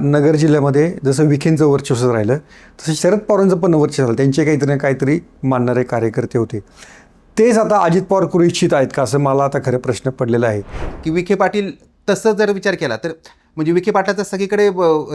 नगर जिल्ह्यामध्ये जसं विखेंचं वर्चस्व राहिलं तसं शरद पवारांचं पण वर्चस्व झालं. त्यांचे काहीतरी ना काहीतरी मानणारे कार्यकर्ते होते. तेच आता अजित पवार करू इच्छित आहेत का? असं मला आता खरं प्रश्न पडलेला आहे. की विखे पाटील तसं जर विचार केला तर म्हणजे विखे पाटलाचं सगळीकडे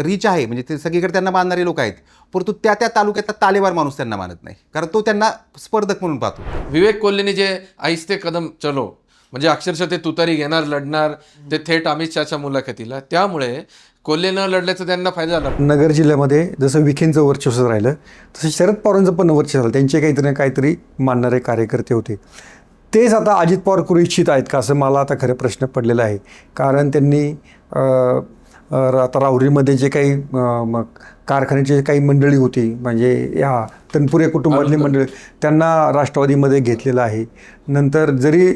रीच आहे. म्हणजे ते सगळीकडे त्यांना मानणारे लोक आहेत. परंतु त्या त्या तालुक्यातला तालेवार माणूस त्यांना मानत नाही. कारण तो त्यांना स्पर्धक म्हणून पाहतो. विवेक कोल्हेने जे आहिस्ते कदम चलो म्हणजे अक्षरशः ते तुतारी घेणार लढणार ते थेट अमित शहाच्या मुलाखतीला. त्यामुळे कोल्हे न लढल्याचा त्यांना फायदा झाला. नगर जिल्ह्यामध्ये जसं विखेंचं वर्चस्व राहिलं तसं शरद पवारांचं पण वर्चस्व झालं. त्यांचे काहीतरी ना काहीतरी मानणारे कार्यकर्ते होते. तेच आता अजित पवार करू इच्छित आहेत का असं मला आता खरं प्रश्न पडलेला आहे. कारण त्यांनी आता राहुरीमध्ये जे काही मग कारखान्याची काही मंडळी होती म्हणजे या तनपुरे कुटुंबातली मंडळी त्यांना राष्ट्रवादीमध्ये घेतलेलं आहे. नंतर जरी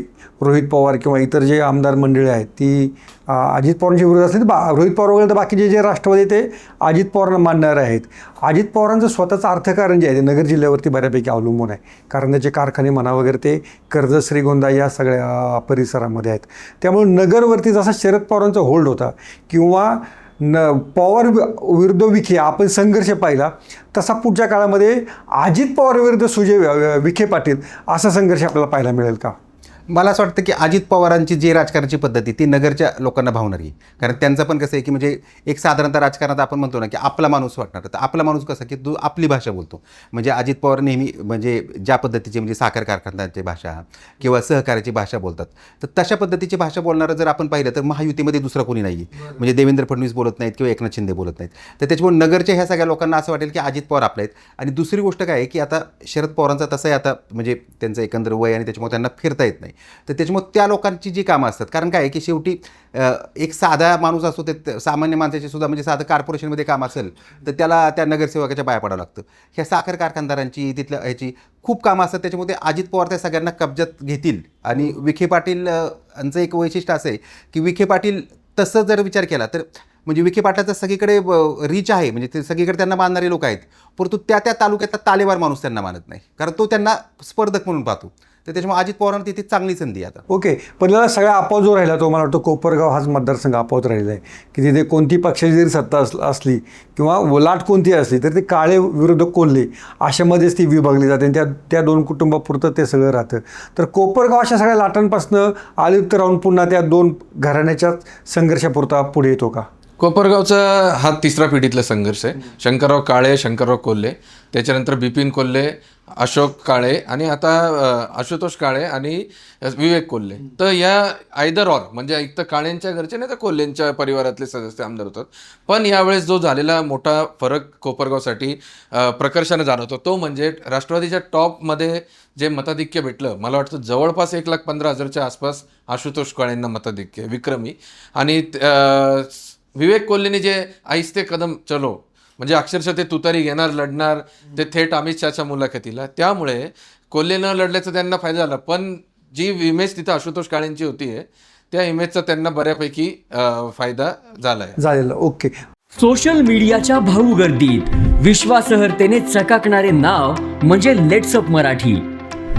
रोहित पवार किंवा इतर जे आमदार मंडळी आहेत ती अजित पवारांच्या विरोधात असली तर बा रोहित पवार वगैरे तर बाकीचे जे राष्ट्रवादी ते अजित पवारांना मानणारे आहेत. अजित पवारांचं स्वतःचं अर्थकारण जे आहे ते नगर जिल्ह्यावरती बऱ्यापैकी अवलंबून आहे. कारण त्याचे कारखाने म्हणा वगैरे ते कर्जत श्रीगोंदा या सगळ्या परिसरामध्ये आहेत. त्यामुळे नगरवरती जसा शरद पवारांचा होल्ड होता किंवा न पवार विरुद्ध विखे आपण संघर्ष पाहिला. तसा पुढच्या काळामध्ये अजित पवार विरुद्ध सुजय विखे पाटील असा संघर्ष आपल्याला पाहायला मिळेल का? मला असं वाटतं की अजित पवारांची जी राजकारणाची पद्धती ती नगरच्या लोकांना भावणार आहे. कारण त्यांचं पण कसं आहे की म्हणजे एक साधारणतः राजकारणात आपण म्हणतो ना की आपला माणूस वाटणार. तर आपला माणूस कसा की तो आपली भाषा बोलतो. म्हणजे अजित पवार नेहमी म्हणजे ज्या पद्धतीची म्हणजे साखर कारखान्याची भाषा किंवा सहकार्याची भाषा बोलतात. तर तशा पद्धतीची भाषा बोलणारं जर आपण पाहिलं तर महायुतीमध्ये दुसरा कोणी नाही आहे म्हणजे देवेंद्र फडणवीस बोलत नाहीत किंवा एकनाथ शिंदे बोलत नाहीत. तर त्याच्यामुळे नगरच्या ह्या सगळ्या लोकांना असं वाटेल की अजित पवार आपले आहेत. आणि दुसरी गोष्ट काय आहे की आता शरद पवारांचा तसं आहे आता म्हणजे त्यांचं एकंदर वय आणि त्याच्यामुळे त्यांना फिरता येत नाही. तर त्याच्यामुळे त्या लोकांची जी कामं असतात. कारण काय की शेवटी एक साधा माणूस असतो ते सामान्य माणसाची सुद्धा म्हणजे साधं कॉर्पोरेशनमध्ये काम असेल तर त्याला त्या नगरसेवकाच्या बाया पडावं लागतं. ह्या साखर कारखानदारांची तिथल्या ह्याची खूप कामं असतात. त्याच्यामुळे ते अजित पवार त्या सगळ्यांना कब्जात घेतील. आणि विखे पाटील यांचं एक वैशिष्ट्य असं आहे की विखे पाटील तसं जर विचार केला तर म्हणजे विखे पाटलाचं सगळीकडे रीच आहे. म्हणजे ते सगळीकडे त्यांना मानणारे लोक आहेत. परंतु त्या त्या तालुक्यातला तालेवार माणूस त्यांना मानत नाही. कारण तो त्यांना स्पर्धक म्हणून पाहतो. तर त्याच्यामुळे अजित पवारांना तिथे चांगली संधी आता. ओके पण सगळा अपाव जो राहिला तो मला वाटतं कोपरगाव हाच मतदारसंघ अपावत राहिला आहे की तिथे कोणती पक्षाची जरी सत्ता अस असली किंवा लाट कोणती असली तर ते काळे विरुद्ध कोल्हे अशामध्येच ती विभागली जाते आणि त्या त्या दोन कुटुंबापुरतं ते सगळं राहतं. तर कोपरगाव अशा सगळ्या लाटांपासून आलिप्त राहून पुन्हा त्या दोन घराण्याच्या संघर्षापुरता पुढे येतो का? कोपरगावचा हा तिसरा पिढीतला संघर्ष आहे. शंकरराव काळे शंकरराव कोल्हे त्याच्यानंतर बिपिन कोल्हे अशोक काळे आणि आता आशुतोष काळे आणि विवेक कोल्हे. तर या आयदर ऑर म्हणजे एक तर काळेंच्या घरचे नाही तर कोल्हेंच्या परिवारातले सदस्य आमदार होतात. पण यावेळेस जो झालेला मोठा फरक कोपरगावसाठी अ, प्रकर्षाने जाणवतो तो म्हणजे राष्ट्रवादीच्या टॉपमध्ये जे मताधिक्य भेटलं मला वाटतं जवळपास एक लाख पंधरा हजारच्या आसपास आशुतोष काळेंना मताधिक्य विक्रमी. आणि विवेक कोल्हेने जे आहिस्ते कदम चलो म्हणजे अक्षरशः ते तुतारी घेणार लढणार ते थेट अमित शहाच्या मुलाखतीला. त्यामुळे कोल्हे न लढल्याचा त्यांना फायदा झाला. पण जी इमेज तिथं आशुतोष काळेंची होती त्या इमेजचा त्यांना बऱ्यापैकी फायदा झाला आहे झालेलं ओके. सोशल मीडियाच्या भाऊ गर्दीत विश्वासहर्तेने चकाकणारे नाव म्हणजे लेट्सअप मराठी.